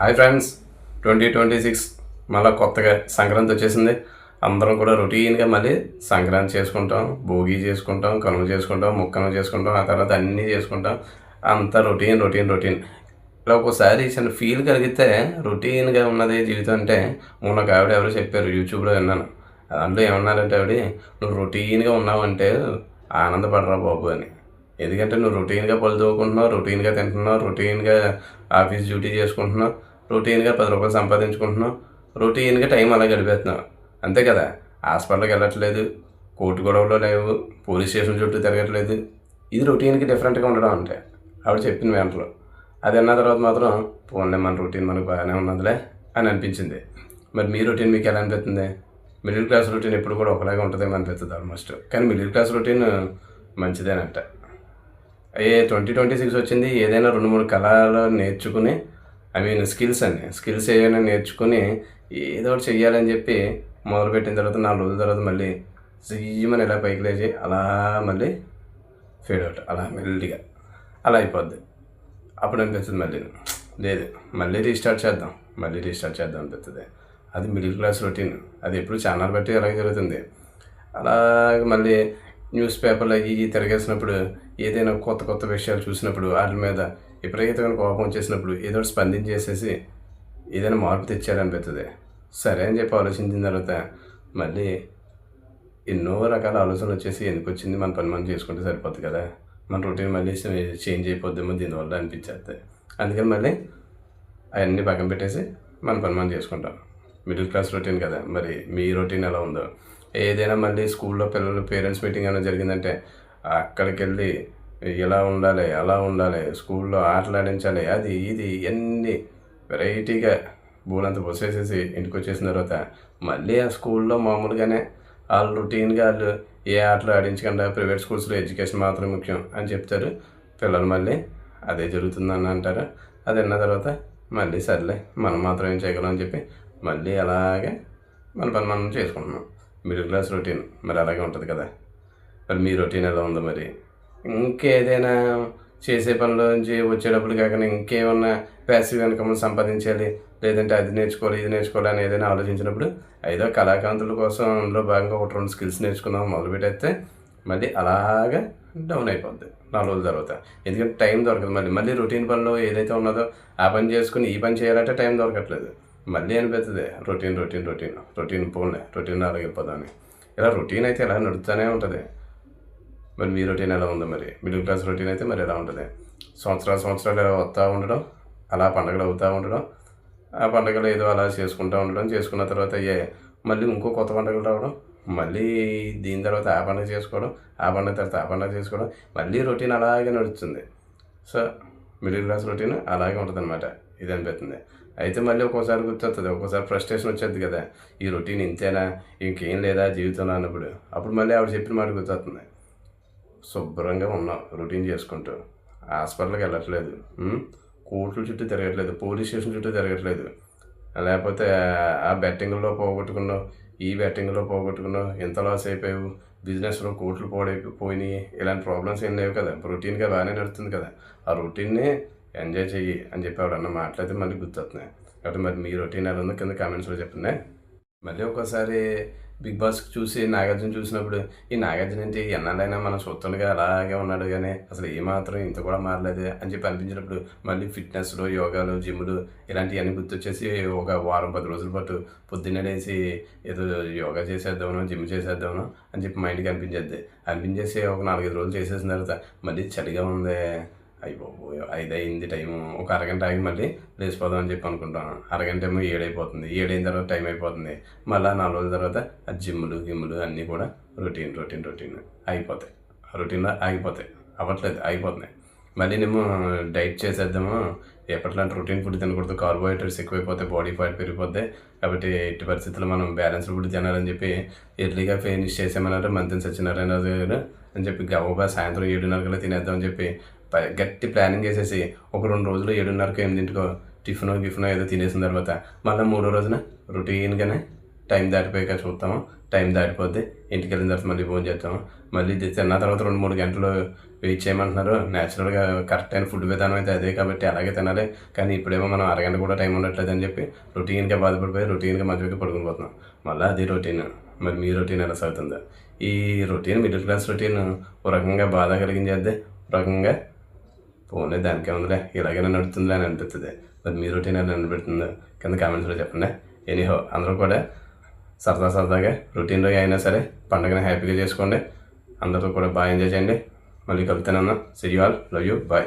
Hi friends twenty twenty six మళ్ళీ కొత్తగా సంక్రాంతి వచ్చేసింది. అందరం కూడా రొటీన్గా మళ్ళీ సంక్రాంతి చేసుకుంటాం భోగి చేసుకుంటాం కనుమ చేసుకుంటాం ముక్కను చేసుకుంటాం ఆ తర్వాత అన్నీ చేసుకుంటాం. అంతా రొటీన్ రొటీన్ రొటీన్. ఇలా ఒక్కోసారి చిన్న ఫీల్ కలిగితే రొటీన్గా ఉన్నది జీవితం అంటే మొన్న ఆవిడ ఎవరో చెప్పారు యూట్యూబ్లో విన్నాను. దాంట్లో ఏమన్నారంటే ఆవిడ నువ్వు రొటీన్గా ఉన్నావంటే ఆనందపడరా బాబు అని. ఎందుకంటే నువ్వు రొటీన్గా పళ్ళు తోకుంటున్నావు రొటీన్గా తింటున్నావు రొటీన్గా ఆఫీస్ డ్యూటీ చేసుకుంటున్నావు. రొటీన్గా పది రూపాయలు సంపాదించుకుంటున్నాం. రొటీన్గా టైం అలా గడిపేస్తున్నాం. అంతే కదా? హాస్పిటల్కి వెళ్ళట్లేదు. కోర్టు గొడవలో లేవు. పోలీస్ స్టేషన్ చుట్టూ తిరగట్లేదు. ఇది రొటీన్కి డిఫరెంట్గా ఉండడం అంటే. ఆవిడ చెప్పిన వెంటలో. అది అన్న తర్వాత మాత్రం పోన్లే మన రొటీన్ మనకు బాగానే ఉన్నదిలే అని అనిపించింది. మరి మీ రొటీన్ మీకు ఎలా అనిపిస్తుంది? మిడిల్ క్లాస్ రొటీన్ ఎప్పుడు కూడా ఒకలాగే ఉంటుందేమో అనిపిస్తుంది ఆల్మోస్ట్. కానీ మిడిల్ క్లాస్ రొటీన్ మంచిదేనంట. ఏ ట్వంటీ ట్వంటీ సిక్స్ వచ్చింది ఏదైనా రెండు మూడు కళలు నేర్చుకుని ఐ మీన్ స్కిల్స్ అండి. స్కిల్స్ ఏమైనా నేర్చుకుని ఏదో ఒకటి చెయ్యాలని చెప్పి మొదలుపెట్టిన తర్వాత నాలుగు రోజుల తర్వాత మళ్ళీ సీమని ఇలా పైకి లేచి అలా మళ్ళీ ఫేడ్ అవుట్ అలా మెల్లిగా అలా అయిపోద్ది. అప్పుడు అనిపిస్తుంది మళ్ళీ. లేదు మళ్ళీ రీస్టార్ట్ చేద్దాం మళ్ళీ రీస్టార్ట్ చేద్దాం అనిపిస్తుంది. అది మిడిల్ క్లాస్ రొటీన్ అది ఎప్పుడు ఛానల్ బట్టి అలాగే జరుగుతుంది. అలా మళ్ళీ న్యూస్ పేపర్లు అవి తిరగేసినప్పుడు ఏదైనా కొత్త కొత్త విషయాలు చూసినప్పుడు వాటి మీద విపరీతమైన కోపం వచ్చేసినప్పుడు ఏదో స్పందించేసేసి ఏదైనా మార్పు తెచ్చారనిపిస్తుంది సరే అని చెప్పి ఆలోచించిన తర్వాత మళ్ళీ ఎన్నో రకాల ఆలోచనలు వచ్చేసి ఎందుకు వచ్చింది మన పని మనం చేసుకుంటే సరిపోద్ది కదా? మన రొటీన్ మళ్ళీ చేంజ్ అయిపోద్దేమో దీనివల్ల అనిపించేస్తాయి అందుకని మళ్ళీ అవన్నీ పక్కన పెట్టేసి మన పని మనం చేసుకుంటాం. మిడిల్ క్లాస్ రొటీన్ కదా మరి మీ రొటీన్ ఎలా ఉందో? ఏదైనా మళ్ళీ స్కూల్లో పిల్లలు పేరెంట్స్ మీటింగ్ అయినా జరిగిందంటే అక్కడికి వెళ్ళి ఇలా ఉండాలి అలా ఉండాలి స్కూల్లో ఆటలాడించాలి అది ఇది ఎన్ని వెరైటీగా బూలంత పోసేసేసి ఇంటికి వచ్చేసిన తర్వాత మళ్ళీ ఆ స్కూల్లో మామూలుగానే వాళ్ళు రొటీన్గా వాళ్ళు ఏ ఆటలు ఆడించకుండా ప్రైవేట్ స్కూల్స్లో ఎడ్యుకేషన్ మాత్రం ముఖ్యం అని చెప్తారు. పిల్లలు మళ్ళీ అదే జరుగుతుందని అంటారు. అది విన్న తర్వాత మళ్ళీ సర్లే మనం మాత్రం ఏం చేయగలం అని చెప్పి మళ్ళీ అలాగే మన పని మనం చేసుకుంటున్నాం. మిడిల్ క్లాస్ రొటీన్ మరి అలాగే ఉంటుంది కదా. మరి మీ రొటీన్ ఎలా ఉందో మరి? ఇంకేదైనా చేసే పనిలో నుంచి వచ్చేటప్పుడు కాకుండా ఇంకేమన్నా ప్యాసివ్ ఇన్కమ్ సంపాదించాలి లేదంటే అది నేర్చుకోవాలి ఇది నేర్చుకోవాలి అని ఏదైనా ఆలోచించినప్పుడు ఐదో కళాకాంతుల కోసం అందులో భాగంగా ఒకటి రెండు స్కిల్స్ నేర్చుకుందాం మొదలుపెట్టేస్తే మళ్ళీ అలాగా డౌన్ అయిపోద్ది నాలుగు రోజుల తర్వాత. ఎందుకంటే టైం దొరకదు మళ్ళీ. మళ్ళీ రొటీన్ పనిలో ఏదైతే ఉన్నదో ఆ పని చేసుకుని ఈ పని చేయాలంటే టైం దొరకట్లేదు. మళ్ళీ అనిపిస్తుంది రొటీన్ రొటీన్ రొటీన్ రొటీన్ పోన్లే రొటీన్ అలాగే వెళ్ళిపోదామని ఇలా రొటీన్ అయితే ఇలా నడుస్తూనే ఉంటుంది. మరి మీ రొటీన్ ఎలా ఉందో మరి? మిడిల్ క్లాస్ రొటీన్ అయితే మరి ఎలా ఉంటుంది? సంవత్సరాలు సంవత్సరాలు ఎలా వస్తూ ఉండడం అలా పండగలు అవుతూ ఉండడం ఆ పండగలు ఏదో అలా చేసుకుంటూ ఉండడం చేసుకున్న తర్వాత అయ్యే మళ్ళీ ఇంకో కొత్త పండుగలు రావడం మళ్ళీ దీని తర్వాత ఆ పండుగ చేసుకోవడం ఆ పండుగ తర్వాత ఆ పండుగ చేసుకోవడం మళ్ళీ రొటీన్ అలాగే నడుస్తుంది. సో మిడిల్ క్లాస్ రొటీన్ అలాగే ఉంటుంది అనమాట ఇది అనిపిస్తుంది. అయితే మళ్ళీ ఒక్కోసారి గుర్తొస్తుంది ఒక్కోసారి ఫ్రస్ట్రేషన్ వచ్చేది కదా ఈ రొటీన్ ఇంతేనా ఇంకేం లేదా జీవితంలో అన్నప్పుడు అప్పుడు మళ్ళీ ఆవిడ చెప్పిన మాట గుర్తొస్తుంది. శుభ్రంగా ఉన్నాం రొటీన్ చేసుకుంటూ. హాస్పిటల్కి వెళ్ళట్లేదు. కోర్టుల చుట్టూ తిరగట్లేదు పోలీస్ స్టేషన్ చుట్టూ తిరగట్లేదు. లేకపోతే ఆ బెట్టింగ్లో పోగొట్టుకున్నావు ఈ బెట్టింగ్లో పోగొట్టుకున్నావు ఎంత లాస్ అయిపోయావు? బిజినెస్లో కోట్లు పోడై పోయినాయి. ఇలాంటి ప్రాబ్లమ్స్ ఏం లేవు కదా. రొటీన్గా బాగానే నడుస్తుంది కదా. ఆ రొటీన్ని ఎంజాయ్ చెయ్యి అని చెప్పి ఆవిడ అన్న మళ్ళీ గుర్తొస్తున్నాయి. కాబట్టి మరి మీ రొటీన్ ఎలా ఉందో కింద కామెంట్స్లో చెప్పండి. మళ్ళీ ఒకసారి బిగ్ బాస్ చూసి నాగార్జున చూసినప్పుడు ఈ నాగార్జున ఏంటి? ఎన్నాళ్ళైనా మన చూస్తుండగా అలాగే ఉన్నాడు కానీ అసలు ఏమాత్రం ఇంత కూడా మారలేదు అని చెప్పి అనిపించినప్పుడు మళ్ళీ ఫిట్నెస్లు యోగాలు జిమ్లు ఇలాంటివన్నీ గుర్తొచ్చేసి ఒక వారం పది రోజుల పాటు పొద్దున్నే లేచి ఏదో యోగా చేసేద్దామనో జిమ్ చేసేద్దామనో అని చెప్పి మైండ్కి అనిపించేది అనిపించేసి ఒక నాలుగైదు రోజులు చేసేసిన తర్వాత మళ్ళీ చలిగా ఉంది అయిపో ఐదు అయింది టైము. ఒక అరగంట ఆగి మళ్ళీ లేచిపోదాం అని చెప్పి అనుకుంటాను. అరగంట ఏమో ఏడైపోతుంది. ఏడైన తర్వాత టైం అయిపోతుంది. మళ్ళీ నాలుగు రోజుల తర్వాత ఆ జిమ్లు గిమ్లు అన్నీ కూడా రొటీన్ రొటీన్ రొటీన్ అయిపోతాయి. రొటీన్లో ఆగిపోతాయి. అవ్వట్లేదు ఆగిపోతున్నాయి. మళ్ళీ నేమో డైట్ చేసేద్దాము. ఎప్పట్లాంటి రొటీన్ ఫుడ్ తినకూడదు. కార్బోహైడ్రేట్స్ ఎక్కువైపోతే బాడీ ఫైట్ పెరిగిపోద్ది. కాబట్టి ఎట్టి పరిస్థితుల్లో మనం బ్యాలెన్స్ ఫుడ్ తినాలని చెప్పి ఎర్లీగా ఫినిష్ చేసామన్నారు. మంత్రి సత్యనారాయణ గారు అని చెప్పి గవ్వగా సాయంత్రం ఏడున్నరకల్లా తినేద్దామని చెప్పి గట్టి ప్లానింగ్ చేసేసి ఒక రెండు రోజులు ఏడున్నరకు ఎనిమిదింటికో టిఫిన్ గిఫిన్ ఏదో తినేసిన తర్వాత మళ్ళీ మూడో రోజున రొటీన్గానే టైం దాటిపోయాక చూస్తాము. టైం దాటిపోతే ఇంటికి వెళ్ళిన తర్వాత మళ్ళీ ఫోన్ చేస్తాము. మళ్ళీ ఇది తిన్న తర్వాత రెండు మూడు గంటలు వెయిట్ చేయమంటున్నారు. న్యాచురల్గా కరెక్ట్ అయిన ఫుడ్ విధానం అయితే అదే కాబట్టి అలాగే తినాలి. కానీ ఇప్పుడేమో మనం అరగంట కూడా టైం ఉండట్లేదు అని చెప్పి రొటీన్గా బాధపడిపోయి రొటీన్గా మధ్యకి పడుకుని పోతున్నాం. మళ్ళీ అది రొటీన్. మరి మీ రొటీన్ ఎలా సాగుతుందో. ఈ రొటీన్ మిడిల్ క్లాస్ రొటీన్ ఒక రకంగా బాధ కలిగించేద్ది. ఒక రకంగా పోనీ దానికే ఉందిలే ఇలాగైనా నడుతుందిలే అని అనిపిస్తుంది మరి మీ రొటీన్ ఎలా అనిపిస్తుందో కింద కామెంట్స్లో చెప్పండి. ఎనీహో అందరూ కూడా సరదా సరదాగా రొటీన్లో అయినా సరే పండుగను హ్యాపీగా చేసుకోండి. అందరూ కూడా బాగా ఎంజాయ్ చేయండి. మళ్ళీ కలుగుతానన్నా see all love you bye